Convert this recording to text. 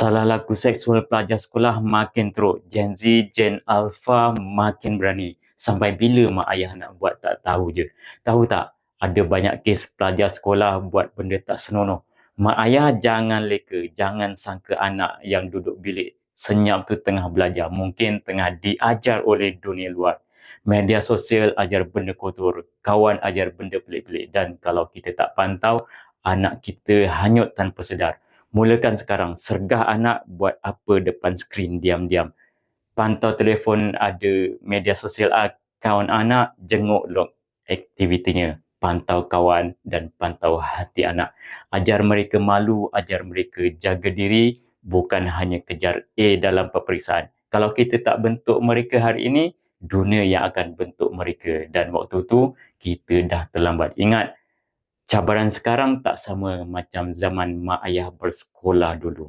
Salah laku seksual pelajar sekolah makin teruk. Gen Z, Gen Alpha makin berani. Sampai bila mak ayah nak buat tak tahu je. Tahu tak, ada banyak kes pelajar sekolah buat benda tak senonoh. Mak ayah jangan leka, jangan sangka anak yang duduk bilik senyap tu tengah belajar. Mungkin tengah diajar oleh dunia luar. Media sosial ajar benda kotor, kawan ajar benda pelik-pelik. Dan kalau kita tak pantau, anak kita hanyut tanpa sedar. Mulakan sekarang, sergah anak buat apa depan skrin diam-diam. Pantau telefon ada media sosial akaun anak, jenguk log aktivitinya. Pantau kawan dan pantau hati anak. Ajar mereka malu, ajar mereka jaga diri, bukan hanya kejar A dalam peperiksaan. Kalau kita tak bentuk mereka hari ini, dunia yang akan bentuk mereka. Dan waktu tu, kita dah terlambat. Ingat, cabaran sekarang tak sama macam zaman mak ayah bersekolah dulu.